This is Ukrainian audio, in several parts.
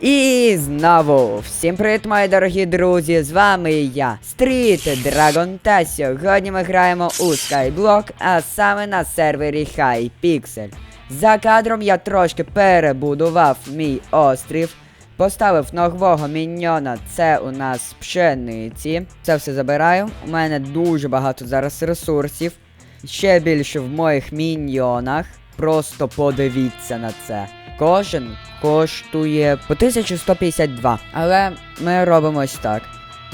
І знову всім привіт, мої дорогі друзі! З вами я, Стріт Драгон, та сьогодні ми граємо у Skyblock, а саме на сервері Hypixel. За кадром я трошки перебудував мій острів, поставив нового міньйона, це у нас пшениці. Це все забираю. У мене дуже багато зараз ресурсів. Ще більше в моїх міньйонах. Просто подивіться на це. Кожен коштує по 1152. Але ми робимо ось так.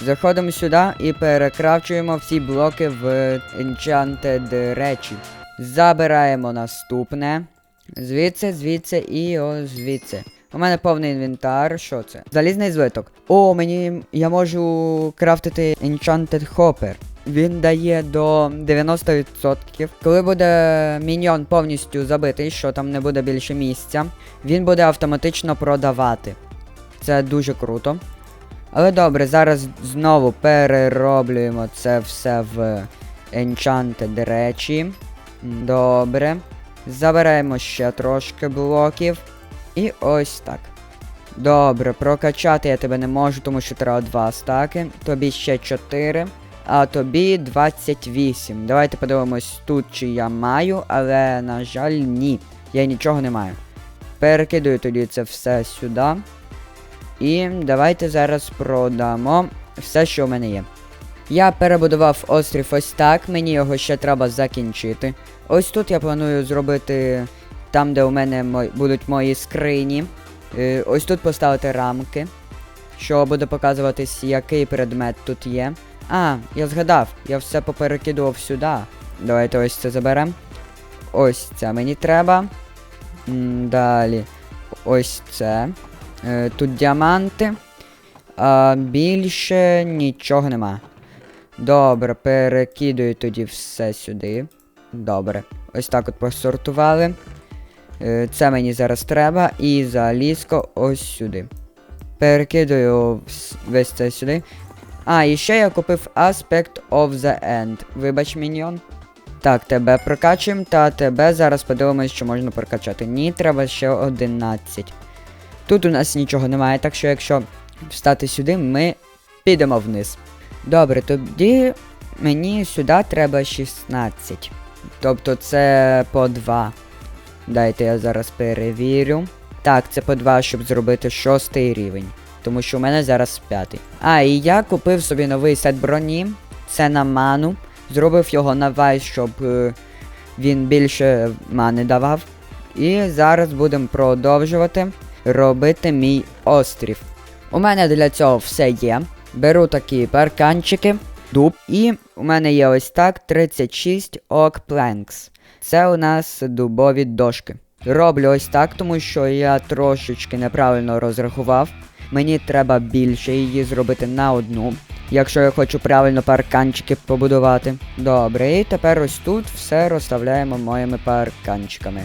Заходимо сюди і перекрафчуємо всі блоки в Enchanted речі. Забираємо наступне. Звідси, звідси і ось звідси. У мене повний інвентар. Що це? Залізний звиток. О, мені я можу крафтити Enchanted Hopper. Він дає до 90%. Коли буде міньйон повністю забитий, що там не буде більше місця, він буде автоматично продавати. Це дуже круто. Але добре, зараз знову перероблюємо це все в Enchanted речі. Добре. Забираємо ще трошки блоків. І ось так. Добре, прокачати я тебе не можу, тому що треба 2 стаки. Тобі ще 4. А тобі 28. Давайте подивимось тут, чи я маю, але, на жаль, ні. Я нічого не маю. Перекидаю тоді це все сюди. І давайте зараз продамо все, що в мене є. Я перебудував острів ось так, мені його ще треба закінчити. Ось тут я планую зробити там, де у мене мо- будуть мої скрині. Е, ось тут поставити рамки, що буде показуватись, який предмет тут є. А, я згадав, я все поперекидував сюди. Давайте ось це заберемо. Ось це мені треба. М, Далі. Ось це. Е, тут діаманти. А більше нічого нема. Добре, перекидую тоді все сюди. Добре. Ось так от посортували. Е, Це мені зараз треба. І залізко ось сюди. Перекидаю весь це сюди. А, і ще я купив Aspect of the End. Вибач, міньйон. Так, тебе прокачуємо, та тебе зараз подивимось, що можна прокачати. Ні, треба ще 11. Тут у нас нічого немає, так що якщо встати сюди, ми підемо вниз. Добре, тоді мені сюди треба 16. Тобто це по 2. Дайте я зараз перевірю. Так, це по 2, щоб зробити шостий рівень. Тому що у мене зараз п'ятий. А, і я купив собі новий сет броні. Це на ману. Зробив його на вайс, щоб е, він більше мани давав. І зараз будемо продовжувати робити мій острів. У мене для цього все є. Беру такі парканчики, дуб, і у мене є ось так 36 ок planks. Це у нас дубові дошки. Роблю ось так, тому що я трошечки неправильно розрахував. Мені треба більше її зробити на одну, якщо я хочу правильно парканчики побудувати. Добре, і тепер ось тут все розставляємо моїми парканчиками.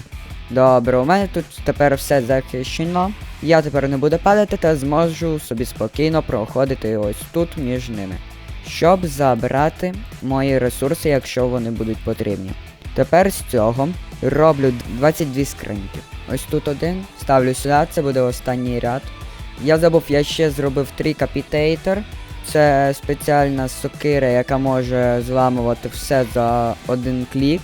Добре, у мене тут тепер все захищено. Я тепер не буду падати та зможу собі спокійно проходити ось тут між ними. Щоб забрати мої ресурси, якщо вони будуть потрібні. Тепер з цього роблю 22 скриньки. Ось тут один, ставлю сюди, це буде останній ряд. Я забув, я ще зробив трікапітейтор. Це спеціальна сокира, яка може зламувати все за один клік.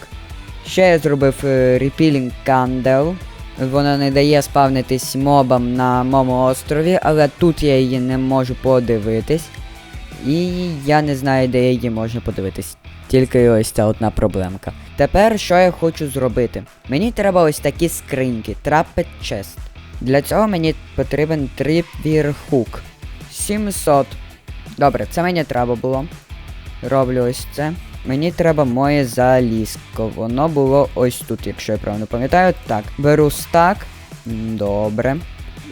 Ще я зробив е, Repealing Candle. Вона не дає спавнитись мобам на моєму острові, але тут я її не можу подивитись. І я не знаю, де її можна подивитись. Тільки ось ця одна проблемка. Тепер що я хочу зробити? Мені треба ось такі скриньки, Trapped Chest. Для цього мені потрібен трипвір-хук. 700. Добре, це мені треба було. Роблю ось це. Мені треба моє залізко. Воно було ось тут, якщо я правильно пам'ятаю. Так, беру стак. Добре.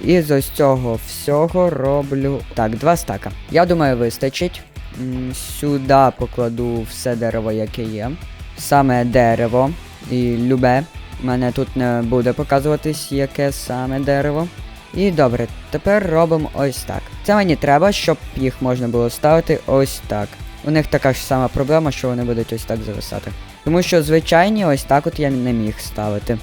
І з ось цього всього роблю. Так, два стака. Я думаю, вистачить. Сюди покладу все дерево, яке є. Саме дерево. І любе. У мене тут не буде показуватись, яке саме дерево. І добре, тепер робимо ось так. Це мені треба, щоб їх можна було ставити ось так. У них така ж сама проблема, що вони будуть ось так зависати. Тому що звичайні ось так от я не міг ставити.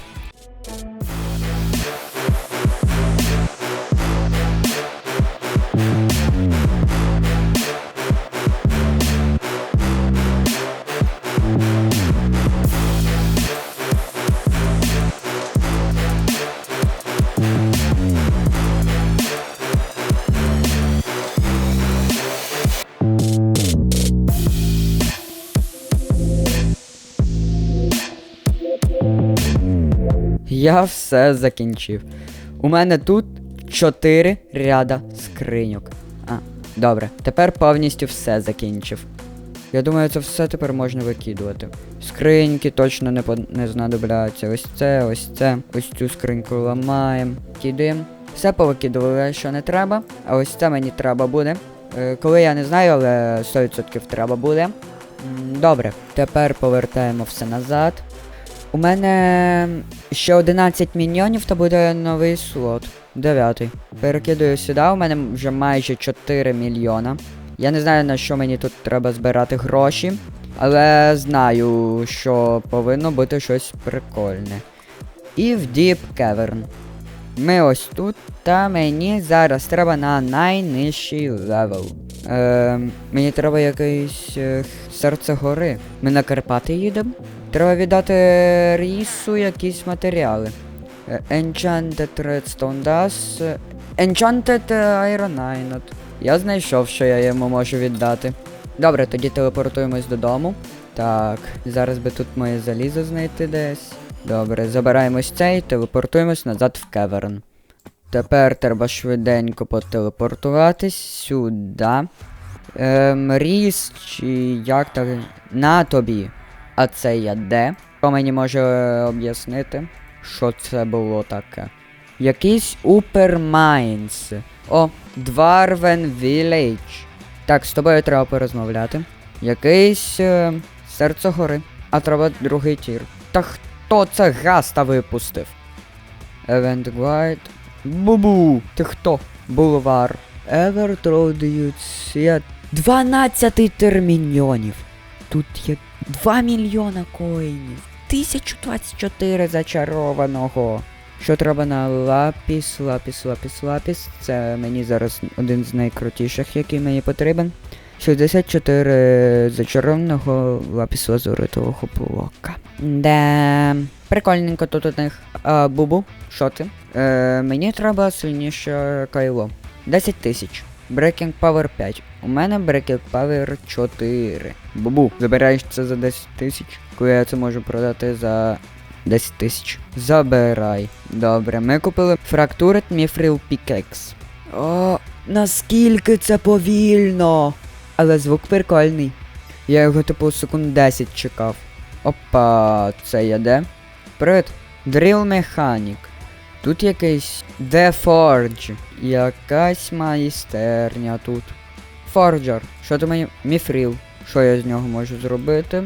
Я все закінчив. У мене тут 4 ряда скриньок. А, добре, тепер повністю все закінчив. Я думаю, це все тепер можна викидувати. Скриньки точно не, по- не знадобляться. Ось це, ось це. Ось цю скриньку ламаємо. Кидаємо. Все повикидували, що не треба. А ось це мені треба буде. Е, коли я не знаю, але 100% треба буде. Добре, тепер повертаємо все назад. У мене ще 11 міньйонів, то буде новий слот. Дев'ятий. Перекидаю сюди, у мене вже майже 4 мільйона. Я не знаю на що мені тут треба збирати гроші, але знаю, що повинно бути щось прикольне. І в Deep Cavern. Ми ось тут, та мені зараз треба на найнижчий левел. Е, мені треба якесь е, серце гори. Ми на Карпати їдемо. Треба віддати Рісу якісь матеріали. Е, Enchanted Redstone Dust. е, Enchanted Iron Ingot. Я знайшов, що я йому можу віддати. Добре, тоді телепортуємось додому. Так, зараз би тут моє залізо знайти десь. Добре, забираємось цей, телепортуємось назад в кеверн. Тепер треба швиденько потелепортуватись сюди. Ем, ріс чи як так. На тобі. А це я де? Хто мені може е, об'яснити, що це було таке? Якийсь Mines. О, Dwarven Village. Так, з тобою треба порозмовляти. Якийсь е, серце гори. А треба другий тір. Та хто це гаста випустив? Event Guide. Бубу! Ти хто? Бульвар. Ever Trade 12 терміньйонів. Тут є 2 мільйона коїнів. 1024 зачарованого. Що треба на лапіс, лапіс, лапіс, лапіс. Це мені зараз один з найкрутіших, який мені потрібен. 64 зачарованого лапіс лазуритового блока. Де. Прикольненько тут у них. А, бубу, що ти? Е, мені треба сильніше кайло. 10 тисяч. Breaking Power 5. У мене Breaking Power 4. Бубу, забираєш це за 10 тисяч, коли я це можу продати за 10 тисяч. Забирай. Добре, ми купили Fractured Mithril Pickaxe. О, наскільки це повільно! Але звук прикольний. Я його типу секунд 10 чекав. Опа, це я де? Привіт. Drill Mechanic. Тут якийсь The Forge. Якась майстерня тут. Форджер. Що ти мені. Міфріл. Що я з нього можу зробити?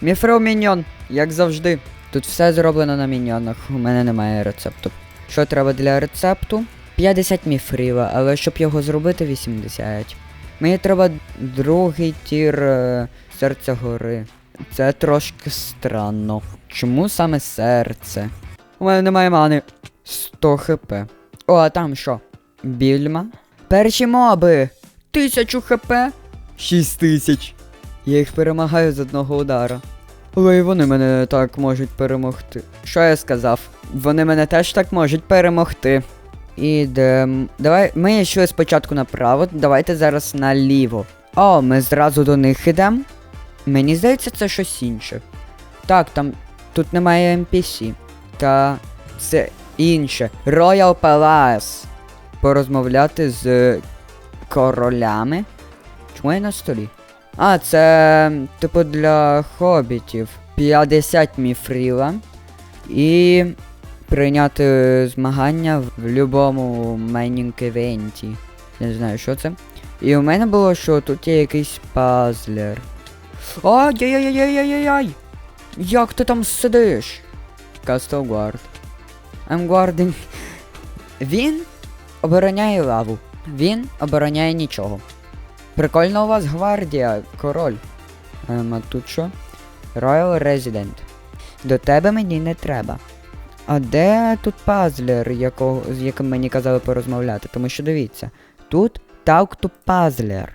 Міфрил міньйон, як завжди. Тут все зроблено на міньйонах, у мене немає рецепту. Що треба для рецепту? 50 міфріла, але щоб його зробити 80. Мені треба другий тір е, серця гори. Це трошки странно. Чому саме серце? У мене немає мани. 100 хп. О, а там що? Більма? Перші моби! Тисячу хп. 6 тисяч. Я їх перемагаю з одного удара. Але і вони мене так можуть перемогти. Що я сказав? Вони мене теж так можуть перемогти. Ідем. Давай. Ми йшли спочатку направо, давайте зараз наліво. О, ми зразу до них ідемо. Мені здається, це щось інше. Так, там тут немає NPC. Та це інше. Royal Palace. Порозмовляти з королями. Чому я на столі? А, це типу для хобітів. 50 міфріла. І прийняти змагання в будь-якому майнінг івенті. Я не знаю, що це. І у мене було, що тут є якийсь пазлер. Ай-яй-яй-яй-яй-яй! Як ти там сидиш? Castle Guard. Guarding. Він обороняє лаву. Він обороняє нічого. Прикольно у вас гвардія, король. Ем, а тут що? Royal Resident. До тебе мені не треба. А де тут пазлер, якого, з яким мені казали порозмовляти? Тому що дивіться, тут to puzzler.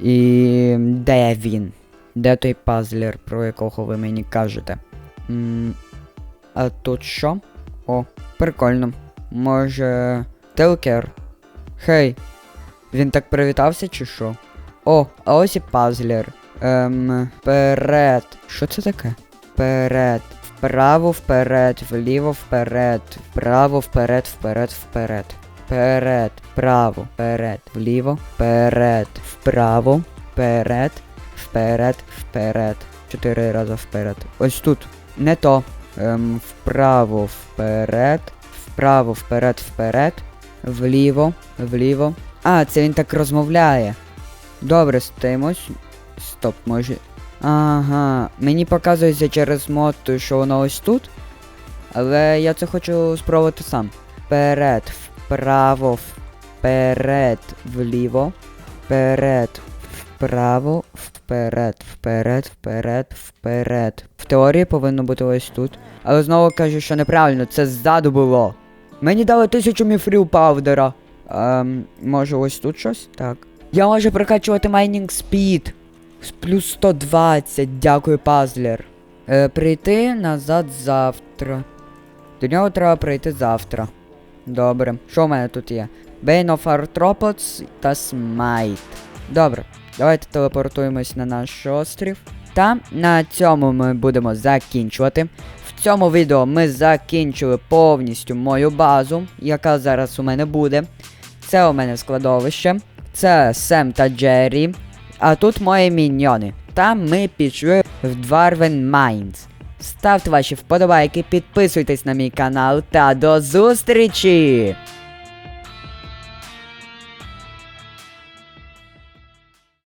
І де він? Де той пазлер, про якого ви мені кажете? м а тут що? О, прикольно. Може. Телкер. Хей. Він так привітався чи що? О, а ось і пазлер. Ем. Вперед. Що це таке? Вперед. Вправо, вперед, вліво, вперед, вправо, вперед, вперед, вперед. Вперед, право, вперед, вліво, вперед, вправо, вперед, вперед, вперед. Чотири рази вперед. Ось тут. Не то. Ем, вправо, вперед, вправо, вперед, вперед, вліво, вліво. А, це він так розмовляє. Добре, стоїмось. Стоп, може. Ага, мені показується через мод, що воно ось тут. Але я це хочу спробувати сам. Вперед, вправо, вперед, вліво, вперед, вправо, вперед, вперед, вперед, вперед. В теорії повинно бути ось тут. Але знову кажу, що неправильно, це ззаду було. Мені дали тисячу міфрів паудера. Ем, може ось тут щось? Так. Я можу прокачувати майнінг спід. Плюс 120, дякую, пазлер. Е, прийти назад завтра. До нього треба прийти завтра. Добре. Що в мене тут є? Bane of Arthropods та Smite. Добре. Давайте телепортуємось на наш острів. Та на цьому ми будемо закінчувати. В цьому відео ми закінчили повністю мою базу, яка зараз у мене буде. Це у мене складовище. Це Сем та Джері. А тут мої міньйони. Та ми пішли в Dwarven Mines. Ставте ваші вподобайки, підписуйтесь на мій канал та до зустрічі!